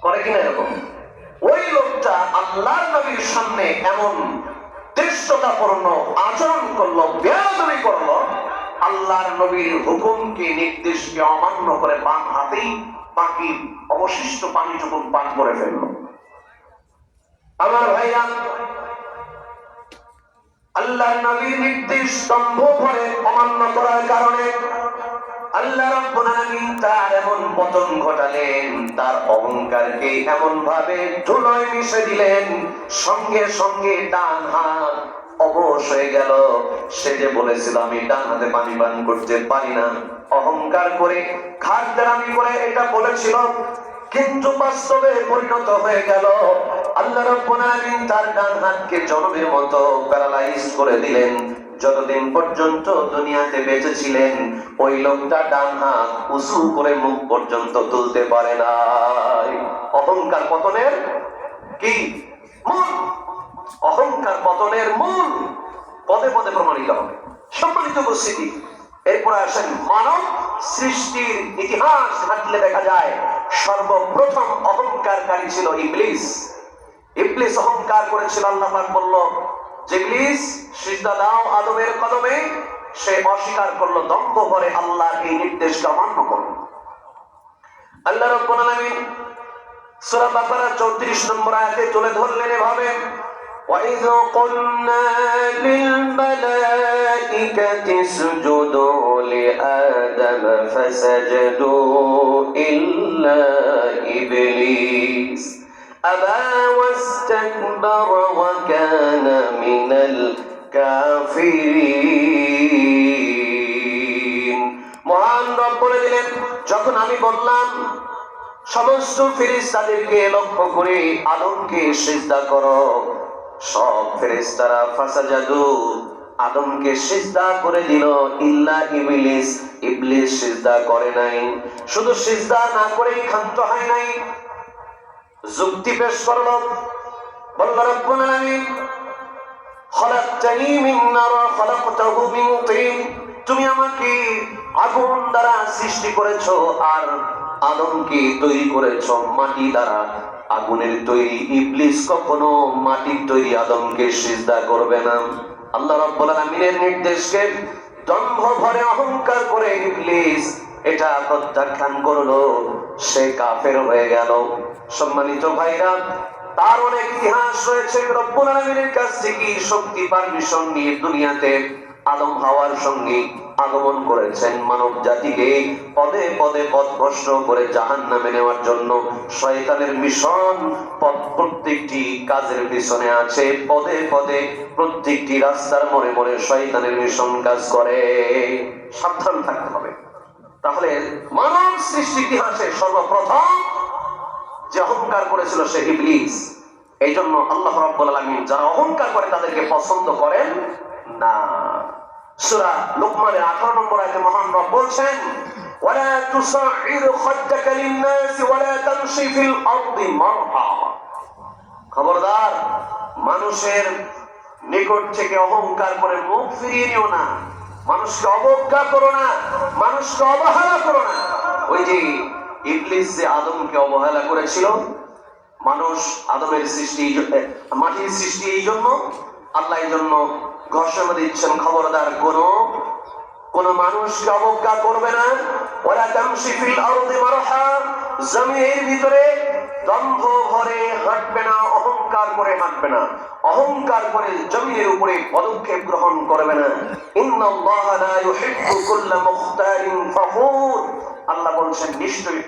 করে কিনা এরকম? ওই লোকটা আল্লাহর নবীর সামনে এমন দৃশ্যতাপূর্ণ আচরণ করল, বেয়াদবি করল, আল্লাহর নবীর হুকুমকে নির্দেশকে অমান্য করে বাম হাতেই বাকি অবশিষ্ট পানি পানিটুকু পান করে ফেলল। আমার ভাইয়া আল্লাহ নবীর নির্দেশ সম্ভব করে অমান্য করার কারণে আল্লাহ রাব্বুল তার এমন পতন ঘটালেন, তার অহংকারকে এমন ভাবে ধুলোয় মিশে দিলেন, সঙ্গে সঙ্গে ডান হাত অবশ হয়ে গেল। সে যে বলেছিল, আমি ডান হাতে পানি পান করতে পারি না। অহংকার করে খাদ্যারামি করে এটা বলেছিল। কিন্তু বাস্তবে পরিণত হয়ে গেল। আল্লাহ রাব্বুল তার ডান হাতকে জনমের মতো প্যারালাইজ করে দিলেন। যতদিন পর্যন্ত দুনিয়াতে বেঁচে ছিলেন, ওই লোকটা ডান হাত উঁচু করে মুখ পর্যন্ত তুলতে পারে নাই। অহংকার পতনের কি মূল? অহংকার পতনের মূল পদে পদে প্রমাণিত হবে। সম্মানিত উপস্থিতি, এরপরে আসেন মানব সৃষ্টির ইতিহাস ঘাটলে দেখা যায়। সর্বপ্রথম অহংকারকারী ছিল ইবলিস ইবলিস অহংকার করেছিল আল্লাহ পাক বলল যে ইবলিস সিজদা দাও আদমের কদমে সে অস্বীকার করলো দম্ভ ভরে আল্লাহর এই নির্দেশকে অমান্য করলো আল্লাহ রাব্বুল আলামিন সূরা বাকারা 34 নম্বর আয়াতে তুলে ধরলেন এভাবে وإذ قلنا للملائكة اسجدوا لآدم فسجدوا إلا إبليس أبى واستكبر وكان من الكافرين মহান রব বলে দিলেন যখন আমি বললাম সমস্ত ফেরেশতাদেরকে লক্ষ্য করে আদমকে সিজদা করো সব ফেরেশতারা ফাসাজাদু আদমকে সিজদা করে দিল, ইল্লা ইবলিস ইবলিস সিজদা করে নাই। শুধু সিজদা না করেই ক্ষান্ত হয় নাই। যুক্তি পেশ করল বলল রব্বুল আলামিন, খলাকতানি মিন নার ওয়া খলাকতাহু মিন তিন। তুমি আমাকে আগুন দ্বারা সৃষ্টি করেছ আর আদমকে তৈরি করেছ মাটি দ্বারা। আগুনের তৈরি ইবলিস কখনো মাটির তৈরি আদমকে সিজদা করবে না। আল্লাহ রব্বুল আলামিনের নির্দেশকে দম্ভ ভরে অহংকার করে ইবলিস এটা প্রত্যাখ্যান করল। সে কাফের হয়ে গেল। সম্মানিত ভাইরা, তার অনেক ইতিহাস রয়েছে। রব্বুল আলামিনের কাছ থেকে শক্তি, পারমিশন নিয়ে দুনিয়াতে আদম হাওয়ার সঙ্গে আগমন করেছেন মানব জাতিকে পদে পদে পথভ্রষ্ট করে জাহান নামে নেওয়ার জন্য শয়তানের মিশন পথ প্রত্যেকটি কাজের পিছনে আছে। পদে পদে প্রত্যেকটি রাস্তার মোড়ে মোড়ে শয়তানের মিশন কাজ করে। সাবধান থাকতে হবে। তাহলে মানব সৃষ্টি ইতিহাসে সর্বপ্রথম যে অহংকার করেছিল সে ইবলিস। এই জন্য আল্লাহ রাব্বুল আলামিন যারা অহংকার করে তাদেরকে পছন্দ করেন না। সূরা লোকমানের 18 নম্বর আয়াতে মহান রব বলছেন, ওয়ালা তুসাইর খাদ্দাকা লিন-নাস ওয়ালা তামশি ফিল আরদি মারহা। খবরদার, মানুষের নিকট থেকে অহংকার করে মুখ ফিরিয়ে নিও না। মানুষকে অবজ্ঞা করো না, মানুষকে অবহেলা করো না। ওই যে ইবলিস যে আদমকে অবহেলা করেছিল, মানুষ আদমের সৃষ্টি মাটির সৃষ্টি এই জন্য আল্লাহ এই জন্য ঘোষণা দিচ্ছেন খবরদার কোন কোন মানুষকে অবজ্ঞা করবে না। ওরা তামশি ফিল আরদি মারহা। জমিনের ভিতরে দম্ভ ভরে হাঁটবে না, অহংকার করে হাঁটবে না। অহংকার করে জমিনের উপরে পদক্ষেপ গ্রহণ করবে না। ইন্নাল্লাহা লা ইউহিব্বু কুল্লা মুখতারিন ফখুর আল্লাহ বলছেন, নিশ্চয়ই